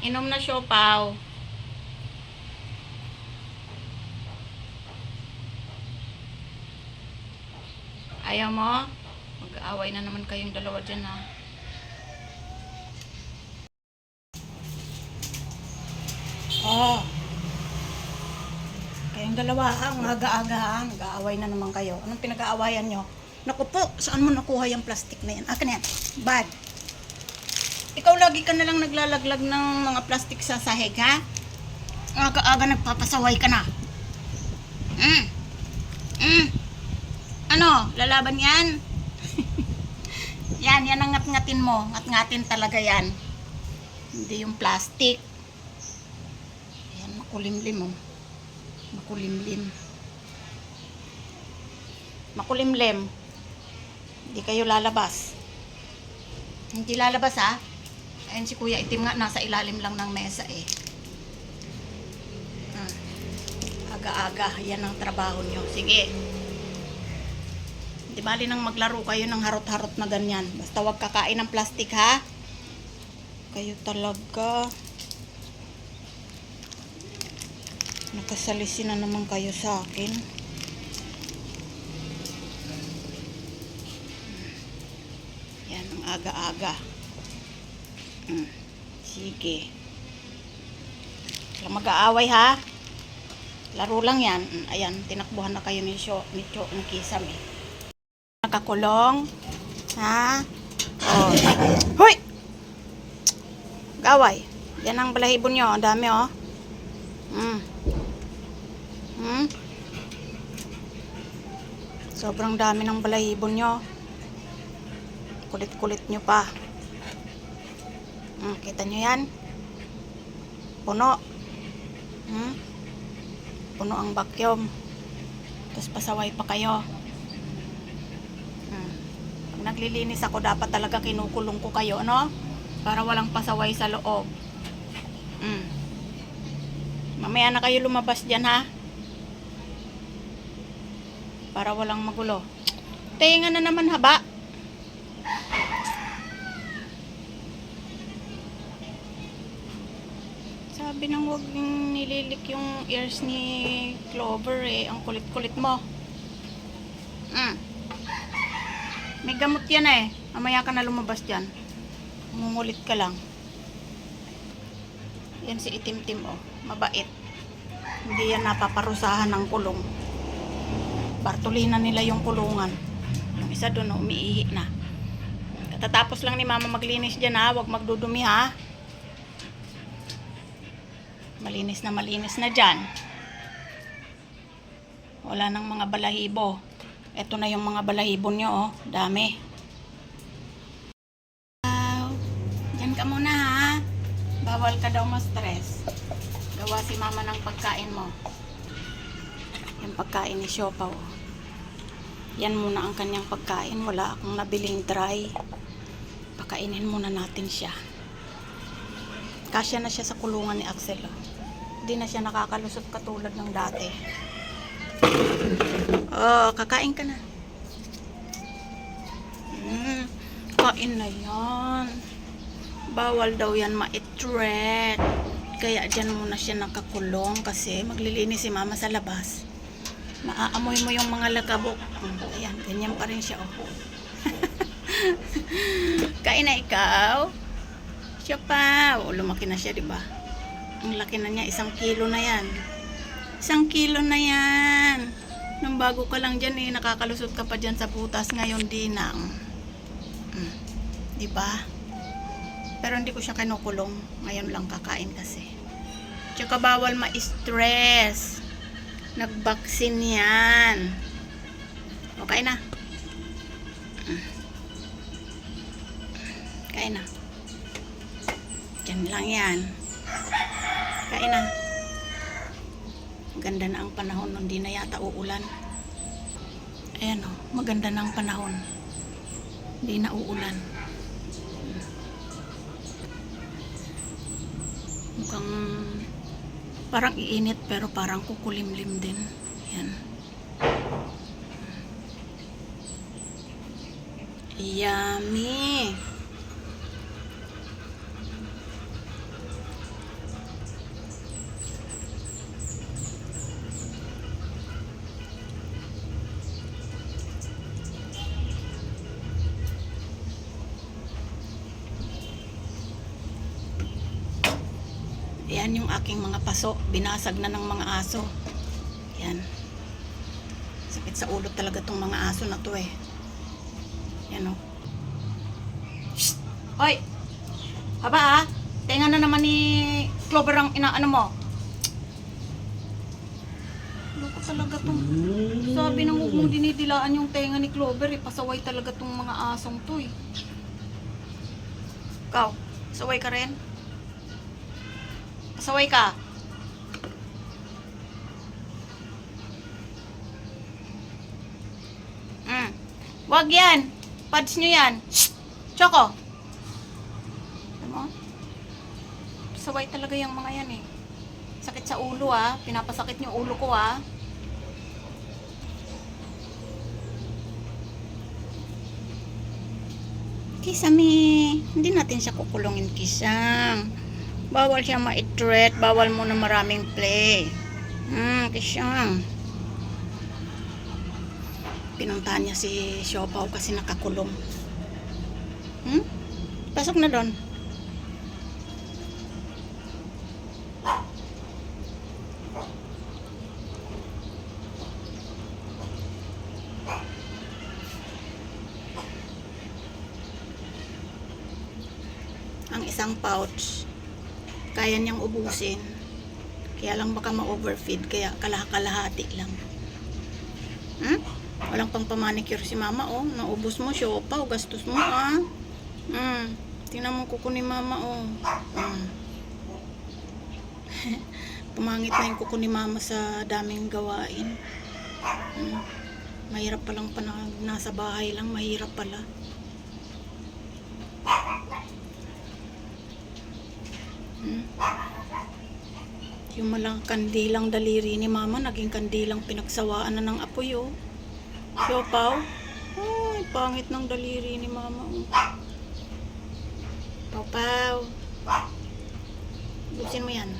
Inom na siopaw. Ayaw mo? Mag-aaway na naman kayong dalawa dyan ha. Oh. Kayong dalawa ha, ang aga-aga ha, nag-aaway na naman kayo. Anong pinag-aawayan nyo? Naku po, saan mo nakuha yung plastic na yan? Akin yan. Bad. Ikaw lagi ka na lang naglalaglag ng mga plastic sa sahig, ha? Aga-aga nagpapasaway ka na. Mm. Mm. Ano? Lalaban yan? yan, yan ang ngat-ngatin mo. Ngat-ngatin talaga yan. Hindi yung plastic. Ayan, makulimlim oh. Makulimlim. Makulimlim. Hindi kayo lalabas. Hindi lalabas ha. Ayun si Kuya Itim nga, nasa ilalim lang ng mesa eh. Ah. Aga-aga, yan ang trabaho nyo. Sige. Di bali nang maglaro kayo ng harot-harot na ganyan. Basta wag kakain ng plastic ha. Kayo talaga. Nakasalisi na naman kayo sa akin. Yan ang aga-aga. Mm. Sige. Mag-aaway ha. Laro lang yan. Mm, Ayan, tinakbuhan na kayo ni Sho, ni Cho, ni Kisam eh. Nakakulong. Ha? Oh. Hoy! Gaway. Yan ang balahibo nyo. Ang dami oh. Mm. Hmm? Sobrang dami ng balahibo nyo. Kulit-kulit nyo pa. Hmm, kita nyo yan? Puno. Hmm? Puno ang vacuum. Tapos pasaway pa kayo. Hmm. Pag naglilinis ako, dapat talaga kinukulong ko kayo, no? Para walang pasaway sa loob. Hmm. Mamaya na kayo lumabas dyan, ha? Para walang magulo. Tenga na naman haba. Sabi nang wag nililik yung ears ni Clover eh. Ang kulit-kulit mo. Mm. May gamot yan eh. Mamaya ka na lumabas dyan. Mungulit ka lang. Yan si itim-tim oh. Mabait. Hindi yan napaparusahan ng kulong. Bartolina nila yung kulungan. Yung isa doon, oh, umiihi na. Katatapos lang ni mama maglinis dyan ha. Huwag magdudumi ha. Malinis na malinis na dyan. Wala nang mga balahibo. Ito na yung mga balahibo nyo oh. Dami. Wow. Diyan ka muna ha. Bawal ka daw ma-stress. Gawa si mama ng pagkain mo. Yung pagkain ni Siopaw. Yan muna ang kanyang pagkain. Wala akong nabiling dry. Pakainin muna natin siya. Kasya na siya sa kulungan ni Axel. Oh. Hindi na siya nakakalusot katulad ng dati. Oh, kakain ka na. Mm, kain na yan. Bawal daw yan ma-threat. Kaya dyan muna siya nakakulong kasi maglilinis si mama sa labas. Maaamoy mo yung mga lakabok. Hmm, ayan, ganyan pa rin siya. Oh. Kain na ikaw. Siya pa. Oh, lumaki na siya, di ba? Ang laki na niya. Isang kilo na yan. Isang kilo na yan. Nung bago ka lang dyan eh, nakakalusot ka pa dyan sa butas. Ngayon di na. Mm. Di ba? Pero hindi ko siya kinukulong. Ngayon lang kakain kasi. Tsaka bawal ma-stress. Nag-vaccine yan. Okay na. Mm. Kain na. Diyan lang yan. Kain na. Ganda na ang panahon. Hindi na yata uulan. Ayan o. Maganda na ang panahon. Hindi na uulan. Mukhang parang iinit pero parang kukulimlim din. Yan. Yummy! Ayan yung aking mga paso. Binasag na ng mga aso. Yan. Sakit sa ulo talaga tong mga aso na to eh. Yan o. Shh! Hoy! Haba ah! Tenga na naman ni Clover ang inaano mo. Loko talaga tong... Sabi nang huwag mong dinidilaan yung tenga ni Clover eh. Pasaway talaga tong mga asong to eh. Ikaw, pasaway ka rin? Pasaway ka? Mm. Wag yan. Pads nyo yan. Shh! Choco. Alam mo? Pasaway talaga yung mga yan eh. Sakit sa ulo ah. Pinapasakit niyo ulo ko ah. Kisame, hindi natin siya kukulungin kisang. Bawal siya ma-treat, bawal mo na maraming play. Hmm, kisang. Pinuntahan niya si Siopaw kasi nakakulong. Hmm? Pasok na doon. ang isang pouch kaya niyang ubusin kaya lang baka ma-overfeed kaya kalahati lang hmm? walang pang pamanicure si mama oh naubos mo siopaw gastos mo ah hmm. tingnan mo kuko ni mama oh hmm. pumangit na yung kuko ni mama sa daming gawain hmm. mahirap palang pa na, nasa bahay lang mahirap pala Yung malang kandilang daliri ni mama, naging kandilang pinagsawaan na ng apoy, oh. Siopaw. Ay, pangit ng daliri ni mama, oh. Paw-paw. Busin mo yan.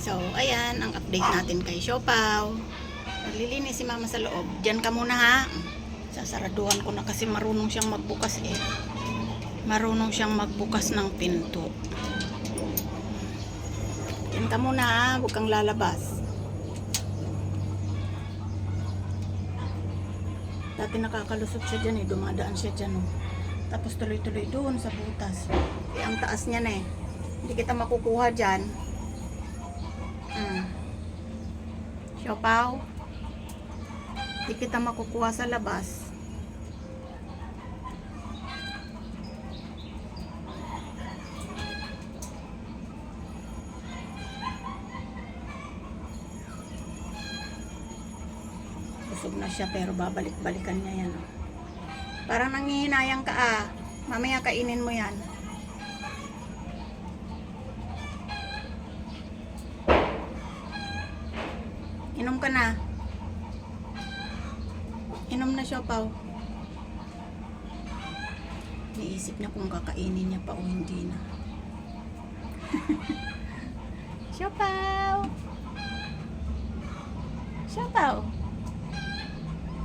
So, ayan, ang update natin kay Siopaw. Naglilinis si mama sa loob. Diyan ka muna ha. Sasaraduhan ko na kasi marunong siyang magbukas eh. Marunong siyang magbukas ng pinto. Diyan ka muna ha. Huwag kang lalabas. Dati nakakalusot siya dyan eh. Dumadaan siya dyan oh. Tapos tuloy-tuloy doon sa butas. Eh, ang taas niya na eh. Hindi kita makukuha dyan. Siopaw. Di kita makukuha sa labas. Busog na siya pero babalik-balikan niya yan. Parang nangihinayang ka ah. Mamaya kainin mo yan. Inom ka na. Inom na siya, Pao. Niisip niya kung kakainin niya pa o hindi na. Siopaw! Siopaw!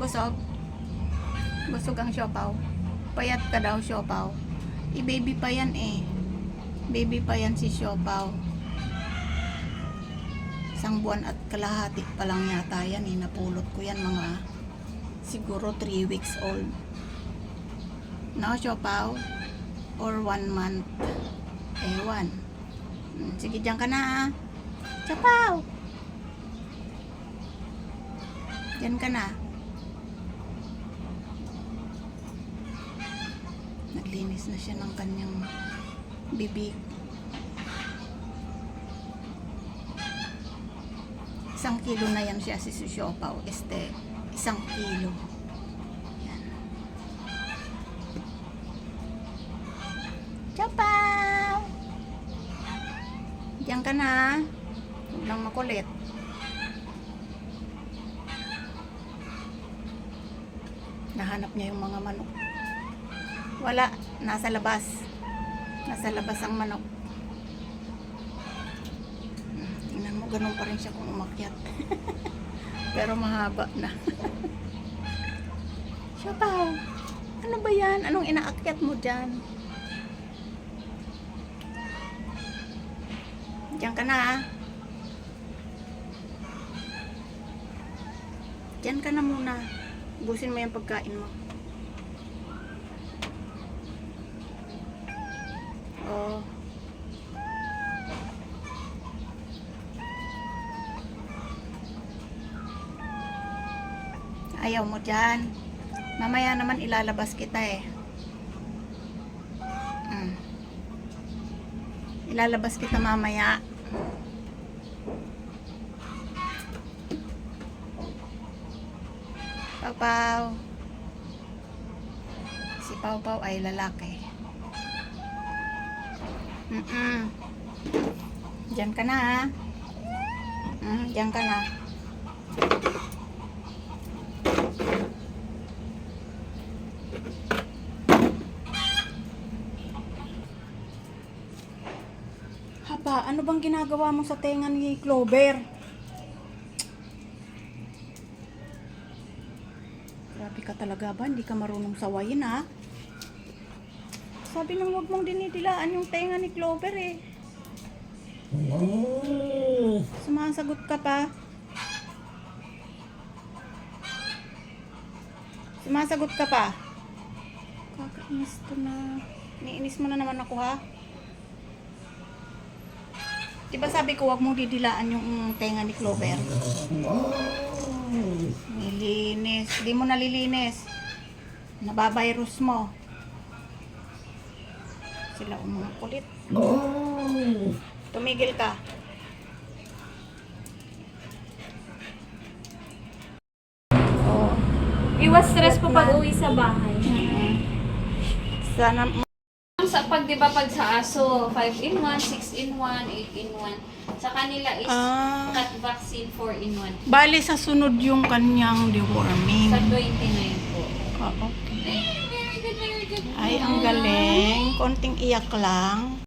Busog? Busog ang siopaw. Payat ka daw, siopaw. I-baby pa yan eh. Baby pa yan si siopaw. Isang buwan at kalahati pa lang yata yan eh. Napulot ko yan mga siguro 3 weeks old. No, Siopaw? Or 1 month? Ewan. Hmm, Sige, dyan ka na ah. Siopaw! Dyan ka na. Naglinis na siya ng kanyang bibig. Isang kilo na yan siya si Susyopaw. Este, isang kilo. Yan. Chopaw! Diyan ka na. Huwag lang makulit. Nahanap niya yung mga manok. Wala. Nasa labas. Nasa labas ang manok. Ganun pa rin siya kung umakyat. Pero mahaba na. Siyapaw, ano ba yan? Anong inaakyat mo dyan? Diyan ka na ah. Diyan ka na muna. Busin mo yung pagkain mo. Oh. Ayaw mo dyan. Mamaya naman ilalabas kita eh. Mm. Ilalabas kita mamaya. Pau. Si Pau ay lalaki. Mm-mm. Diyan ka na ha. Mm, diyan ka na. Haba, ano bang ginagawa mo sa tenga ni Clover? Grabe ka talaga ba? Hindi ka marunong sawayin ha? Sabi nang huwag mong dinidilaan yung tenga ni Clover eh. Sumasagot ka pa. Sumasagot ka pa. Kakainis to na. Niinis mo na naman ako ha. Diba sabi ko huwag mong didilaan yung tenga ni Clover? Nilinis. Di mo nalilinis. Nabavirus mo. Sila ummga kulit. Tumigil ka. Oh. Iwas stress po pag uwi sa bahay. Mm. Sana Sa pag, di ba, pag sa aso, 5 in 1, 6 in 1, 8 in 1. Sa kanila is Ah. cat vaccine 4 in 1. Bali sa sunod yung kanyang deworming. Sa 29 po. Ah, okay. Eh, very good, very good. Ay, ang galing. Konting iyak lang.